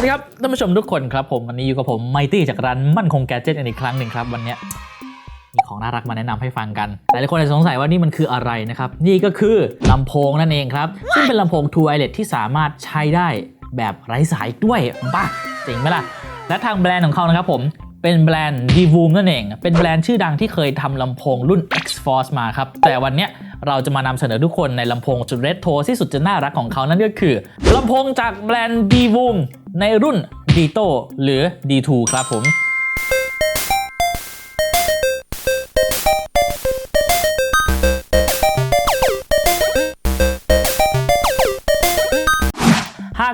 วัสดีครับท่านผู้ชมทุกคนครับผมวันนี้อยู่กับผมไมตี้จากร้านมั่นคงแกจิตอีกครั้งหนึ่งครับวันนี้มีของน่ารักมาแนะนำให้ฟังกัน หลายคนอาจจะสงสัยว่านี่มันคืออะไรนะครับ นี่ก็คือลำโพงนั่นเองครับ ซึ่งเป็นลำโพง True Wireless ที่สามารถใช้ได้แบบไร้สายด้วยป่ะจริงไหมล่ะ และทางแบรนด์ของเขานะครับผมเป็นแบรนด์ d v o o m นั่นเอง เป็นแบรนด์ชื่อดังที่เคยทำลำโพงรุ่น X-Force มาครับ แต่วันนี้เราจะมานำเสนอทุกคนในลำโพงจุดเรดโทที่สุดจะน่ารักของเขานั่นก็คือลำโพงจากแบรนด์ d v o o m ในรุ่น d ีโตหรือ D2 ครับผม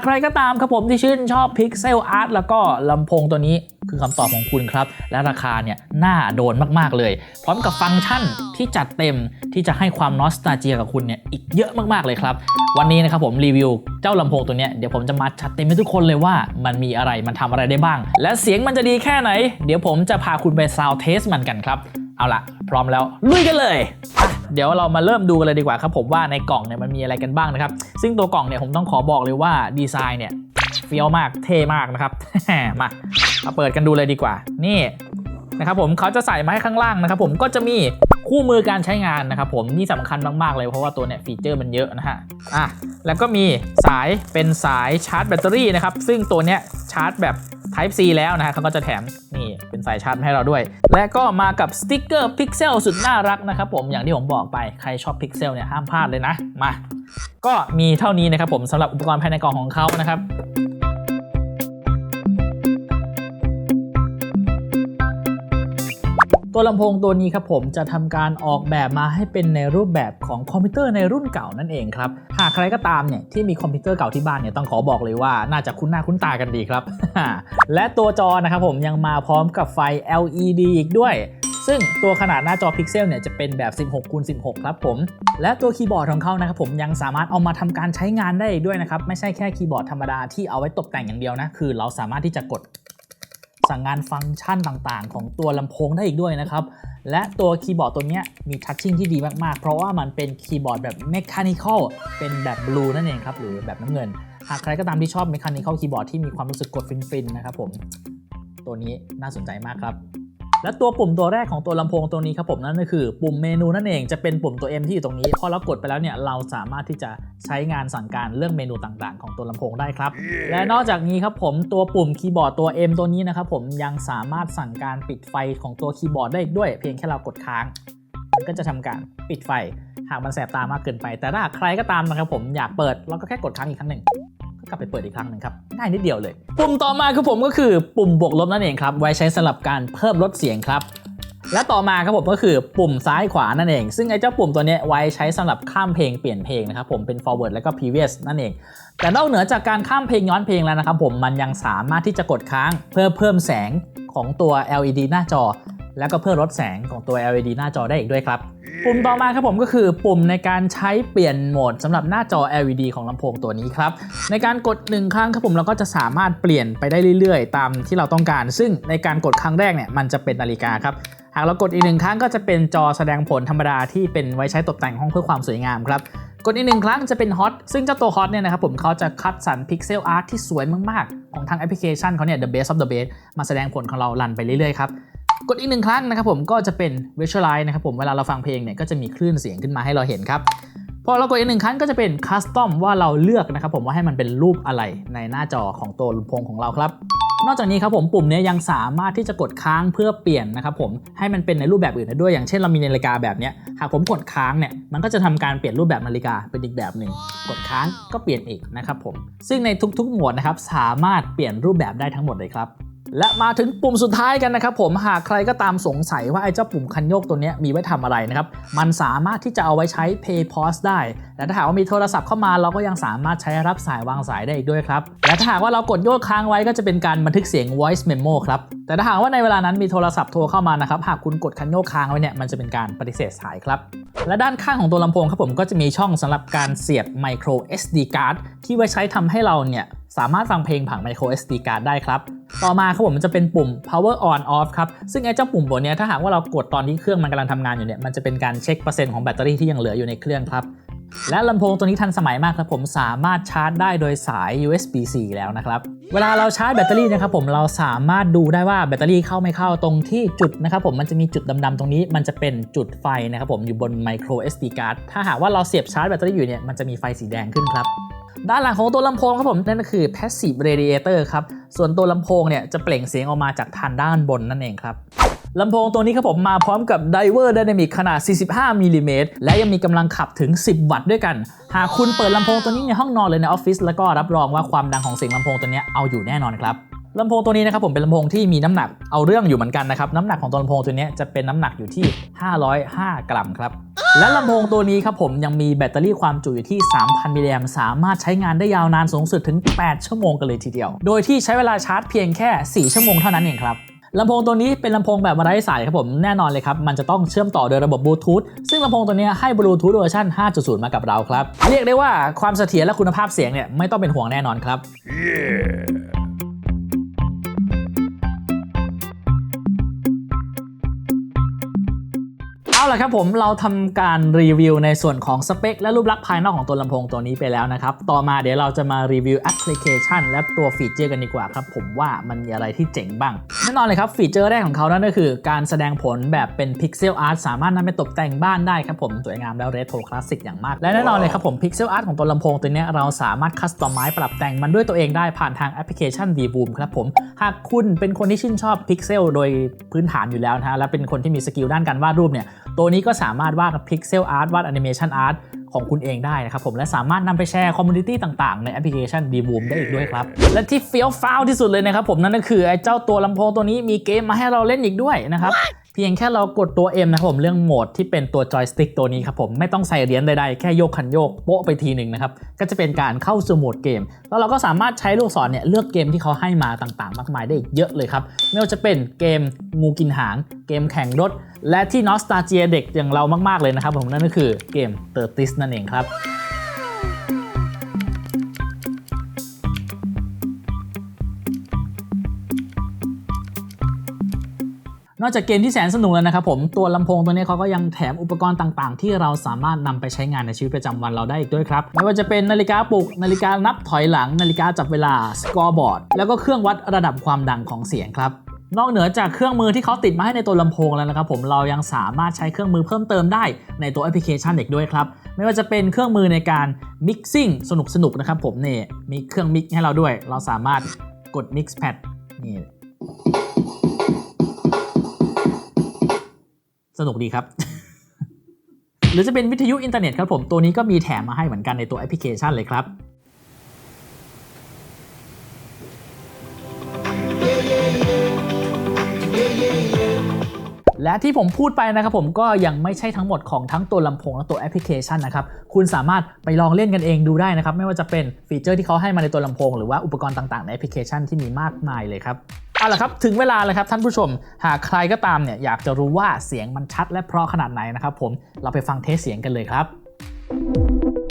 ใครก็ตามครับผมที่ชื่นชอบ Pixel Art แล้วก็ลำโพงตัวนี้คือคำตอบของคุณครับ และราคาเนี่ยน่าโดนมาก ๆ เลย พร้อมกับฟังก์ชันที่จัดเต็มที่จะให้ความนอสตาเจียกับคุณเนี่ยอีกเยอะมาก ๆ เลยครับ วันนี้นะครับผมรีวิวเจ้าลำโพงตัวเนี้ยเดี๋ยวผมจะมาจัดเต็มให้ทุกคนเลยว่า มันมีอะไรมันทำอะไรได้บ้าง และเสียงมันจะดีแค่ไหน เดี๋ยวผมจะพาคุณไปซาวเทสมันกันครับเอาละพร้อมแล้วลุยกันเลย เดี๋ยวเรามาเริ่มดูกันเลยดีกว่าครับผมว่าในกล่องเนี่ยมันมีอะไรกันบ้างนะครับ ซึ่งตัวกล่องเนี่ยผมต้องขอบอกเลยว่าดีไซน์เนี่ยเฟี้ยวมากเท่มากนะครับ มามาเปิดกันดูเลยดีกว่า นี่นะครับผมเขาจะใส่มาให้ข้างล่างนะครับผมก็จะมีคู่มือการใช้งานนะครับผมนี่สำคัญมาก ๆ เลยเพราะว่าตัวเนี่ยฟีเจอร์มันเยอะนะฮะอะแล้วก็มีสายเป็นสายชาร์จแบตเตอรี่นะครับ ซึ่งตัวเนี้ยชาร์จแบบ Type C แล้วนะฮะเขาก็จะแถมนี่เป็นสายชาร์จมาให้เราด้วย และก็มากับสติกเกอร์พิกเซลสุดน่ารักนะครับผมอย่างที่ผมบอกไปใครชอบพิกเซลเนี่ยห้ามพลาดเลยนะมา ก็มีเท่านี้นะครับผมสำหรับอุปกรณ์ภายในกล่องของเขานะครับ ตัวลำโพงตัวนี้ครับผมจะทำการออกแบบมาให้เป็นในรูปแบบของคอมพิวเตอร์ในรุ่นเก่านั่นเองครับ หากใครก็ตามเนี่ยที่มีคอมพิวเตอร์เก่าที่บ้านเนี่ยต้องขอบอกเลยว่าน่าจะคุ้นหน้าคุ้นตากันดีครับ และตัวจอนะครับผมยังมาพร้อมกับไฟ LED อีกด้วยซึ่งตัวขนาดหน้าจอพิกเซลเนี่ยจะเป็นแบบ 16คูณ16 ครับผม และตัวคีย์บอร์ดของเขานะครับผมยังสามารถเอามาทำการใช้งานได้อีกด้วยนะครับ ไม่ใช่แค่คีย์บอร์ดธรรมดาที่เอาไว้ตกแต่งอย่างเดียวนะ คือเราสามารถที่จะกด สั่งงานฟังก์ชันต่างๆ ของตัวลำโพงได้อีกด้วยนะครับ และตัวคีย์บอร์ดตัวนี้มีทัชชิ่งที่ดีมากๆ เพราะว่ามันเป็นคีย์บอร์ดแบบเมคานิคอลเป็นแบบบลูนั่นเองครับ หรือแบบน้ำเงิน หากใครก็ตามที่ชอบเมคานิคอลคีย์บอร์ดที่มีความรู้สึกกดฟินๆนะครับผม ตัวนี้น่าสนใจมากครับ และตัวปุ่มตัวแรกของตัวลำโพงตัวนี้ครับผมนั่นก็คือ ปุ่มเมนูนั่นเองจะเป็นปุ่มตัว M ที่อยู่ตรงนี้ พอเรากดไปแล้วเนี่ยเราสามารถที่จะใช้งานสั่งการเรื่องเมนูต่างๆ ของตัวลำโพงได้ครับและนอกจากนี้ครับผมตัวปุ่มคีย์บอร์ดตัว M ตัวนี้นะครับผมยังสามารถสั่งการปิดไฟของตัวคีย์บอร์ดได้อีกด้วย เพียงแค่เรากดค้างมันก็จะทำการปิดไฟหากมันแสบตามากเกินไป แต่ถ้าหากใครก็ตามนะครับผมอยากเปิดเราก็แค่กดค้างอีกครั้งหนึ่ง ก็กลับไปเปิดอีกครั้งหนึ่งครับง่ายนิดเดียวเลย ปุ่มต่อมาคือผมก็คือปุ่มบวกลบนั่นเองครับ ไว้ใช้สำหรับการเพิ่มลดเสียงครับ และต่อมาครับผมก็คือปุ่มซ้ายขวานั่นเอง ซึ่งไอ้เจ้าปุ่มตัวนี้ไว้ใช้สำหรับข้ามเพลงเปลี่ยนเพลงนะครับผมเป็น forward แล้วก็ previous นั่นเอง แต่นอกเหนือจากการข้ามเพลงย้อนเพลงแล้วนะครับผมมันยังสามารถที่จะกดค้างเพื่อเพิ่มแสงของตัว LED หน้าจอ แล้วก็เพิ่มลดแสงของตัว LED หน้าจอได้อีกด้วยครับ ปุ่มต่อมาครับผมก็คือปุ่มในการใช้เปลี่ยนโหมดสำหรับหน้าจอ LED ของลำโพงตัวนี้ครับ ในการกด 1 ครั้งครับผมเราก็จะสามารถเปลี่ยนไปได้เรื่อยๆ ตามที่เราต้องการ ซึ่งในการกดครั้งแรกเนี่ยมันจะเป็นนาฬิกาครับหากเรากดอีกหนึ่งครั้งก็จะเป็นจอแสดงผลธรรมดาที่เป็นไว้ใช้ตกแต่งห้องเพื่อความสวยงามครับกดอีกหนึ่งครั้งจะเป็นฮอตซึ่งเจ้าตัวฮอตเนี่ยนะครับผมเขาจะคัดสรรพิกเซลอาร์ตที่สวยมาก ๆ ของทางแอปพลิเคชันเขาเนี่ย the best of the best มาแสดงผลของเราลันไปเรื่อย ๆ ครับ กดอีกหนึ่งครั้งนะครับผมก็จะเป็น visualize นะครับผมเวลาเราฟังเพลงเนี่ยก็จะมีคลื่นเสียงขึ้นมาให้เราเห็นครับพอเรากดอีกหนึ่งครั้งก็จะเป็น custom ว่าเราเลือกนะครับผมว่าให้มันเป็นรูปอะไรในหน้าจอของตัวลำโพงของเราครับ นอกจากนี้ครับผมปุ่มนี้ยังสามารถที่จะกดค้างเพื่อเปลี่ยนนะครับผมให้มันเป็นในรูปแบบอื่นได้ด้วย อย่างเช่นเรามีนาฬิกาแบบนี้หากผมกดค้างเนี่ยมันก็จะทำการเปลี่ยนรูปแบบนาฬิกาเป็นอีกแบบหนึ่งกดค้างก็เปลี่ยนอีกนะครับผมซึ่งในทุกๆ หมวดนะครับสามารถเปลี่ยนรูปแบบได้ทั้งหมดเลยครับ และมาถึงปุ่มสุดท้ายกันนะครับผมหากใครก็ตามสงสัยว่าไอ้เจ้าปุ่มคันโยกตัวนี้มีไว้ทำอะไรนะครับ มันสามารถที่จะเอาไว้ใช้ Pay Pause ได้ และถ้าหากว่ามีโทรศัพท์เข้ามาเราก็ยังสามารถใช้รับสายวางสายได้อีกด้วยครับ และถ้าหากว่าเรากดโยกค้างไว้ก็จะเป็นการบันทึกเสียง voice memo ครับ แต่ถ้าหากว่าในเวลานั้นมีโทรศัพท์โทรเข้ามานะครับหากคุณกดคันโยกค้างไว้เนี่ยมันจะเป็นการปฏิเสธสายครับและด้านข้างของตัวลำโพงครับผมก็จะมีช่องสำหรับการเสียบ micro SD card ที่ไว้ใช้ทำให้เราเนี่ย สามารถฟังเพลงผ่าน micro SD card ได้ครับ ต่อมาครับผมมันจะเป็นปุ่ม power on off ครับ ซึ่งไอ้เจ้าปุ่มตัวเนี้ยถ้าหากว่าเรากดตอนที่เครื่องมันกำลังทำงานอยู่เนี่ย มันจะเป็นการเช็คเปอร์เซ็นต์ของแบตเตอรี่ที่ยังเหลืออยู่ในเครื่องครับ และลำโพงตัวนี้ทันสมัยมากครับผม สามารถชาร์จได้โดยสาย USB-C แล้วนะครับ เวลาเราชาร์จแบตเตอรี่นะครับผม เราสามารถดูได้ว่าแบตเตอรี่เข้าไม่เข้าตรงที่จุดนะครับผม มันจะมีจุดดำๆตรงนี้ มันจะเป็นจุดไฟนะครับผมอยู่บน micro SD card ถ้าหากว่าเราเสียบชาร์จแบตเตอรี่อยู่เนี่ย มันจะมีไฟสีแดงขึ้นครับ ด้านหลังของตัวลำโพงครับผมนั่นก็คือ passive radiator ครับ ส่วนตัวลำโพงเนี่ยจะเปล่งเสียงออกมาจากทางด้านบนนั่นเองครับลำโพงตัวนี้ครับผมมาพร้อมกับ Diver Dynamic ขนาด 45มิลลิเมตรและยังมีกำลังขับถึง 10 วัตต์ด้วยกัน หากคุณเปิดลำโพงตัวนี้ในห้องนอนเลยในออฟฟิศแล้วก็รับรองว่าความดังของเสียงลำโพงตัวนี้เอาอยู่แน่นอนครับ ลำโพงตัวนี้นะครับผมเป็นลำโพงที่มีน้ำหนักเอาเรื่องอยู่เหมือนกันนะครับน้ำหนักของตัวลำโพงตัวนี้จะเป็นน้ำหนักอยู่ที่ 505 กรัมครับและลำโพงตัวนี้ครับผมยังมีแบตเตอรี่ความจุอยู่ที่ 3,000 มิลลิแอมสามารถใช้งานได้ยาวนานสูงสุดถึง 8 ชั่วโมงกันเลยทีเดียว โดยที่ใช้เวลาชาร์จเพียงแค่ 4 ชั่วโมงเท่านั้นเองครับลำโพงตัวนี้เป็นลำโพงแบบไร้สายครับผมแน่นอนเลยครับ มันจะต้องเชื่อมต่อโดยระบบบลูทูธซึ่งลำโพงตัวนี้ให้บลูทูธเวอร์ชัน5.0 มากับเราครับ เรียกได้ว่าความเสถียรและคุณภาพเสียงเนี่ยไม่ต้องเป็นห่วงแน่นอนครับเล่ะครับผมเราทำการรีวิวในส่วนของสเปคและรูปลักษณ์ภายนอกของตัวลำโพงตัวนี้ไปแล้วนะครับ ต่อมาเดี๋ยวเราจะมารีวิวแอปพลิเคชัน และตัวฟีเจอร์กันดีกว่าครับ ผมว่ามันมีอะไรที่เจ๋งบ้าง แน่นอนเลยครับฟีเจอร์แรกของเขานั่นก็คือ การแสดงผลแบบเป็นพิกเซลอาร์ตสามารถนำไปตกแต่งบ้านได้ครับผมสวยงามแล้วเรโทรคลาสสิกอย่างมาก และแน่นอนเลยครับผมพิกเซลอาร์ตของตัวลำโพงตัวนี้เราสามารถคัสตอมไมซ์ปรับแต่งมันด้วยตัวเองได้ผ่านทางแอปพลิเคชัน v b o o m ครับผมหากคุณเป็นคนที่ชื่นชอบพิกเซลโดยพื้นฐานอยู่แล้วนะฮะและเป็นคนที่มีสกิลด้านการวาดรูปเนี่ยตัวนี้ก็สามารถวาดพิกเซลอาร์ตวาดแอนิเมชันอาร์ตของคุณเองได้นะครับผมและสามารถนำไปแชร์คอมมูนิตี้ต่างๆ ในแอปพลิเคชัน d b o o m ได้อีกด้วยครับ และที่เฟี้ยวฟ้าวที่สุดเลยนะครับผมนั่นก็คือไอ้เจ้าตัวลำโพงตัวนี้มีเกมมาให้เราเล่นอีกด้วยนะครับ เพียงแค่เรากดตัว M นะครับผมเรื่องโหมดที่เป็นตัวจอยสติ๊กตัวนี้ครับผมไม่ต้องใส่เหรียญใดๆ แค่โยกคันโยกโป๊ะไปทีหนึ่งนะครับ ก็จะเป็นการเข้าสู่โหมดเกม แล้วเราก็สามารถใช้ลูกศรเนี่ยเลือกเกมที่เขาให้มาต่างๆ มากมายได้อีกเยอะเลยครับ ไม่ว่าจะเป็นเกมงูกินหาง เกมแข่งรถ และที่นอสตาเจียเด็กอย่างเรามากๆเลยนะครับผมนั่นก็คือเกมเตอร์ติสนั่นเองครับ อกจากเกมที่แสนสนุกแล้วนะครับผมตัวลำโพงตัวนี้เขาก็ยังแถมอุปกรณ์ต่างๆ ที่เราสามารถนำไปใช้งานในชีวิตประจำวันเราได้อีกด้วยครับไม่ว่าจะเป็นนาฬิกาปลุกนาฬิกานับถอยหลัง นาฬิกาจับเวลาสกอร์บอร์ดแล้วก็เครื่องวัดระดับความดังของเสียงครับนอกเหนือจากเครื่องมือที่เขาติดมาให้ในตัวลำโพงแล้วนะครับผมเรายังสามารถใช้เครื่องมือเพิ่มเติมได้ในตัวแอปพลิเคชันอีกด้วยครับไม่ว่าจะเป็นเครื่องมือในการมิกซิ่งสนุกๆนะครับผมเนี่ยมีเครื่องมิกให้เราด้วย เราสามารถกด Mix Pad นี่ สนุกดีครับ หรือจะเป็นวิทยุอินเทอร์เน็ตครับผมตัวนี้ก็มีแถมมาให้เหมือนกันในตัวแอปพลิเคชันเลยครับและที่ผมพูดไปนะครับผมก็ยังไม่ใช่ทั้งหมดของทั้งตัวลำโพงและตัวแอปพลิเคชันนะครับ คุณสามารถไปลองเล่นกันเองดูได้นะครับ ไม่ว่าจะเป็นฟีเจอร์ที่เขาให้มาในตัวลำโพง หรือว่าอุปกรณ์ต่างๆในแอปพลิเคชันที่มีมากมายเลยครับ เอาละครับถึงเวลาเลยครับท่านผู้ชม หากใครก็ตามเนี่ยอยากจะรู้ว่าเสียงมันชัดและเพราะขนาดไหนนะครับผมเราไปฟังเทสเสียงกันเลยครับ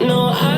No, I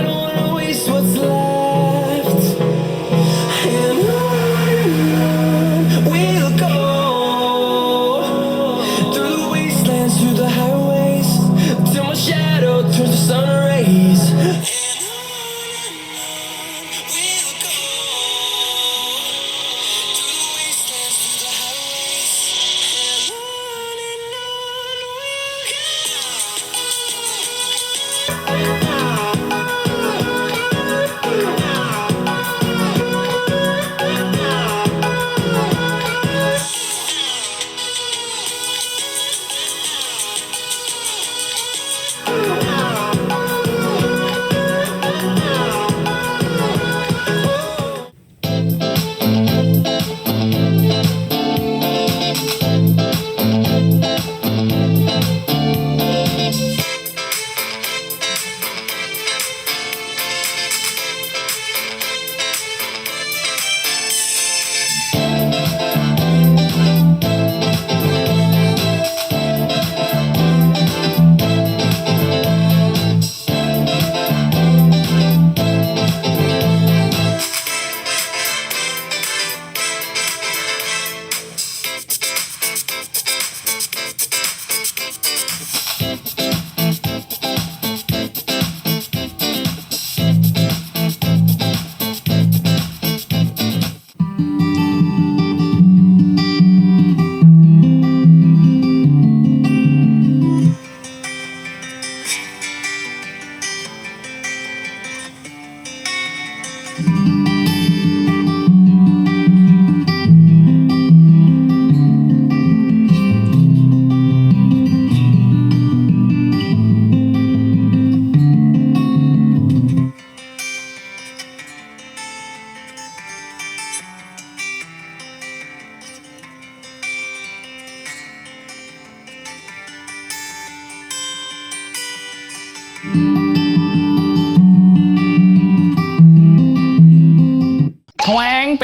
แ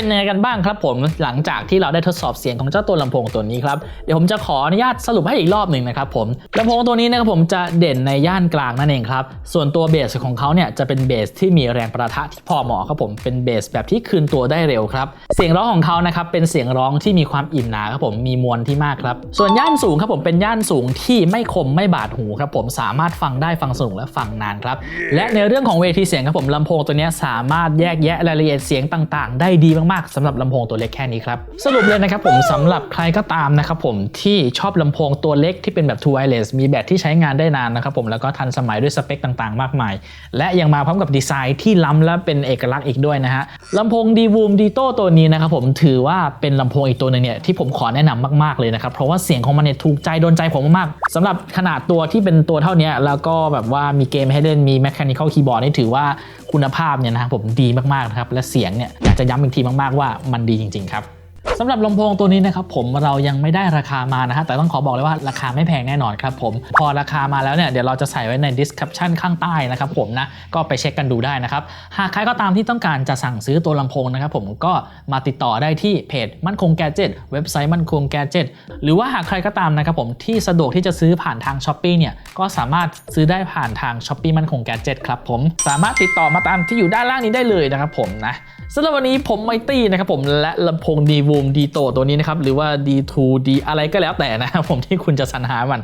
เป็นยังไงกันบ้างครับผมหลังจากที่เราได้ทดสอบเสียงของเจ้าตัวลำโพงตัวนี้ครับเดี๋ยวผมจะขออนุญาตสรุปให้อีกรอบหนึ่งนะครับผมลำโพงตัวนี้นะครับผมจะเด่นในย่านกลางนั่นเองครับส่วนตัวเบสของเขาเนี่ยจะเป็นเบสที่มีแรงประทะที่พอเหมาะครับผมเป็นเบสแบบที่คืนตัวได้เร็วครับเสียงร้องของเขานะครับเป็นเสียงร้องที่มีความอิ่มหนาครับผมมีมวลที่มากครับส่วนย่านสูงครับผมเป็นย่านสูงที่ไม่คมไม่บาดหูครับผมสามารถฟังได้ฟังสนุกและฟังนานครับและในเรื่องของเวทีเสียงครับผมลำโพงตัวนี้สามารถแยกแยะรายละเอียดเสียงต่าง ๆ ได้ดีมากๆสำหรับลำโพงตัวเล็กแค่นี้ครับ สรุปเลยนะครับผมสำหรับใครก็ตามนะครับผมที่ชอบลำโพงตัวเล็กที่เป็นแบบ True Wireless มีแบตที่ใช้งานได้นานนะครับผมแล้วก็ทันสมัยด้วยสเปคต่างๆ มากมาย และยังมาพร้อมกับดีไซน์ที่ล้ำและเป็นเอกลักษณ์อีกด้วยนะฮะลำโพง d v o o m d i t o ตัวนี้นะครับผมถือว่าเป็นลำโพงอีกตัวหนึงเนี่ยที่ผมขอแนะนำมากๆเลยนะครับเพราะว่าเสียงของมันเนี่ยถูกใจโดนใจผมมากๆสำหรับขนาดตัวที่เป็นตัวเท่านี้แล้วก็แบบว่ามีเกมให้เล่นมี mechanical keyboard นี่ถือว่า คุณภาพเนี่ยนะครับผมดีมากๆนะครับและเสียงเนี่ยอยากจะย้ำอีกทีมากๆว่ามันดีจริงๆครับ สำหรับลำโพงตัวนี้นะครับผมเรายังไม่ได้ราคามานะฮะแต่ต้องขอบอกเลยว่าราคาไม่แพงแน่นอนครับผมพอราคามาแล้วเนี่ยเดี๋ยวเราจะใส่ไว้ใน description ข้างใต้นะครับผมนะก็ไปเช็คกันดูได้นะครับหากใครก็ตามที่ต้องการจะสั่งซื้อตัวลำโพงนะครับผมก็มาติดต่อได้ที่เพจมั่นคงแกจ e t เว็บไซต์มั่นคงแกจ e t หรือว่าหากใครก็ตามนะครับผมที่สะดวกที่จะซื้อผ่านทาง s h อ p e e เนี่ยก็สามารถซื้อได้ผ่านทาง s h อ p e e มั่นคงแกจ e t ครับผมสามารถติดต่อมาตามที่อยู่ด้านล่างนี้ได้เลยนะครับผมนะสำหรับวันนี้ผมไมตี้นะครับผมและลำโพงดีวูมดีโตตัวนี้นะครับ หรือว่า D2 D อะไรก็แล้วแต่นะครับผมที่คุณจะสรรหามัน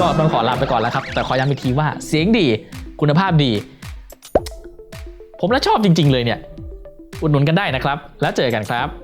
ก็ต้องขอลาไปก่อนแล้วครับ แต่ขอย้ำอีกทีว่าเสียงดีคุณภาพดี ผมและชอบจริง ๆ เลยเนี่ย อุดหนุนกันได้นะครับ แล้วเจอกันครับ